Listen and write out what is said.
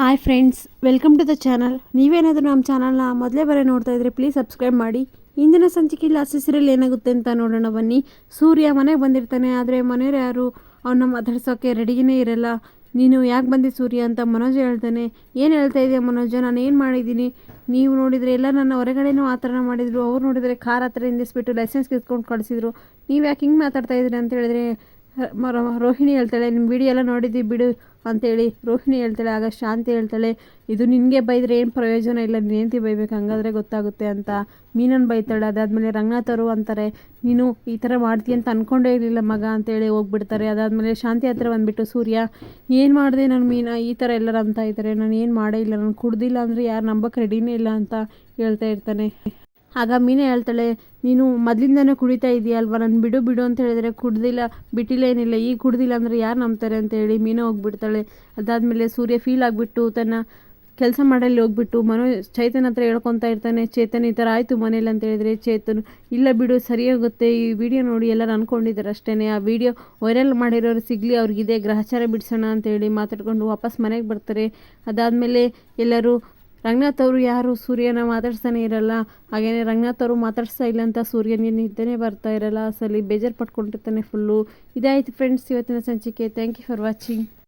Hi friends welcome to the channel ನೀವೇನಾದರೂ ನಮ್ಮ ಚಾನಲ್ನ ಮೊದಲೇ ಬರೀ ನೋಡ್ತಾ ಇದ್ರೆ ಪ್ಲೀಸ್ ಸಬ್ಸ್ಕ್ರೈಬ್ ಮಾಡಿ. ಇಂದಿನ ಸಂಚಿಕೆ ಲಾಸ್ಟ್ ಸೀರಿಯಲ್ ಏನಾಗುತ್ತೆ ಅಂತ ನೋಡೋಣ ಬನ್ನಿ. ಸೂರ್ಯ ಮನೆಗೆ ಬಂದಿರ್ತಾನೆ, ಆದರೆ ಮನೆಯವ್ರು ಯಾರು? ಅವನ್ನ ಮಾತಾಡ್ಸೋಕ್ಕೆ ರೆಡಿಗೇನೇ ಇರಲ್ಲ. ನೀನು ಯಾಕೆ ಬಂದಿ ಸೂರ್ಯ ಅಂತ ಮನೋಜ್ ಹೇಳ್ತಾನೆ. ಏನು ಹೇಳ್ತಾ ಇದೆಯಾ ಮನೋಜ? ನಾನು ಏನು ಮಾಡಿದ್ದೀನಿ? ನೀವು ನೋಡಿದರೆ ಎಲ್ಲ ನನ್ನ ಹೊರಗಡೆನೂ ಆ ಥರ ಮಾಡಿದರು. ಅವ್ರು ನೋಡಿದರೆ ಕಾರ್ ಹತ್ರ ಹಿಂದಿಸ್ಬಿಟ್ಟು ಲೈಸೆನ್ಸ್ ಕಿತ್ಕೊಂಡು ಕಳಿಸಿದ್ರು. ನೀವು ಯಾಕೆ ಹಿಂಗೆ ಮಾತಾಡ್ತಾ ಇದ್ದೀರಿ ಅಂತ ಹೇಳಿದ್ರೆ ರೋಹಿಣಿ ಹೇಳ್ತಾಳೆ ನಿಮ್ಮ ವಿಡಿಯೋ ಎಲ್ಲ ನೋಡಿದ್ದೀವಿ ಬಿಡು ಅಂತೇಳಿ ರೋಹಿಣಿ ಹೇಳ್ತಾಳೆ, ಆಗ ಶಾಂತಿ ಹೇಳ್ತಾಳೆ, ಇದು ನಿನಗೆ ಬೈದರೆ ಏನು ಪ್ರಯೋಜನ ಇಲ್ಲ ನೀನೇಂತಿ ಬೈಬೇಕು, ಹಂಗಾದ್ರೆ ಗೊತ್ತಾಗುತ್ತೆ ಅಂತ ಮೀನನ್ನು ಬೈತಾಳೆ, ಅದಾದಮೇಲೆ ರಂಗನಾಥರು ಅಂತಾರೆ, ನೀನು ಈ ಥರ ಮಾಡ್ತೀಯ ಅಂತ ಅಂದ್ಕೊಂಡೇ ಇರಲಿಲ್ಲ ಮಗ ಅಂತೇಳಿ ಹೋಗ್ಬಿಡ್ತಾರೆ, ಅದಾದಮೇಲೆ ಶಾಂತಿ ಹತ್ರ ಬಂದುಬಿಟ್ಟು, ಸೂರ್ಯ, ಏನು ಮಾಡಿದೆ ನಾನು ಮೀನ? ಈ ಥರ ಎಲ್ಲರೂ ಅಂತ ಇದ್ದಾರೆ ನಾನು ಏನು ಮಾಡೇ ಇಲ್ಲ, ನಾನು ಕುಡ್ದಿಲ್ಲ ಅಂದರೆ ಯಾರು ನಂಬಕ್ಕೆ ರೆಡಿನೇ ಇಲ್ಲ ಅಂತ ಹೇಳ್ತಾ ಇರ್ತಾನೆ. ಆಗ ಮೀನಾ ಹೇಳ್ತಾಳೆ, ನೀನು ಮೊದಲಿಂದನೇ ಕುಡಿತಾ ಇದೆಯಲ್ವ ನಾನು ಬಿಡು ಬಿಡು ಅಂತ ಹೇಳಿದ್ರೆ ಕುಡ್ದಿಲ್ಲ, ಬಿಟ್ಟಿಲ್ಲ ಏನಿಲ್ಲ, ಈಗ ಕುಡ್ದಿಲ್ಲ ಅಂದರೆ ಯಾರು ನಂಬ್ತಾರೆ? ಅಂತ ಹೇಳಿ ಮೀನಾ ಹೋಗ್ಬಿಡ್ತಾಳೆ. ಅದಾದಮೇಲೆ ಸೂರ್ಯ ಫೀಲ್ ಆಗಿಬಿಟ್ಟು ತನ್ನ ಕೆಲಸ ಮಾಡಲ್ಲಿ ಹೋಗ್ಬಿಟ್ಟು ಮನೋ, ಚೈತನ್ ಹತ್ರ ಹೇಳ್ಕೊತಾ ಇರ್ತಾನೆ, ಚೇತನ್ ಈ ಥರ ಆಯಿತು ಮನೇಲಿ? ಅಂತ ಹೇಳಿದ್ರೆ ಚೇತನ್, ಇಲ್ಲ ಬಿಡು ಸರಿಯಾಗುತ್ತೆ ಈ ವಿಡಿಯೋ ನೋಡಿ ಎಲ್ಲರೂ ಅಂದ್ಕೊಂಡಿದ್ದಾರೆ ಅಷ್ಟೇ ಆ ವಿಡಿಯೋ ವೈರಲ್ ಮಾಡಿರೋರು ಸಿಗಲಿ ಅವ್ರಿಗಿದೆ ಗ್ರಹಚಾರ ಬಿಡಿಸೋಣ ಅಂತೇಳಿ ಮಾತಾಡ್ಕೊಂಡು ವಾಪಸ್ ಮನೆಗೆ ಬರ್ತಾರೆ. ಅದಾದಮೇಲೆ ಎಲ್ಲರೂ ರಂಗನಾಥ್ ಅವರು ಯಾರು? ಸೂರ್ಯನ ಮಾತಾಡ್ಸ್ತಾನೆ ಇರಲ್ಲ. ಹಾಗೇನೆ ರಂಗನಾಥ್ ಅವರು ಮಾತಾಡ್ಸ್ತಾ ಇಲ್ಲ ಅಂತ ಸೂರ್ಯನಿಗೆ ನಿದ್ದೆನೇ ಬರ್ತಾ ಇರಲ್ಲ. ಅಸಲಿ ಬೇಜಾರು ಪಟ್ಕೊಂಡಿರ್ತಾನೆ ಫುಲ್ಲು ಇದಾಯಿತು ಫ್ರೆಂಡ್ಸ್ ಇವತ್ತಿನ ಸಂಚಿಕೆ. Thank you for watching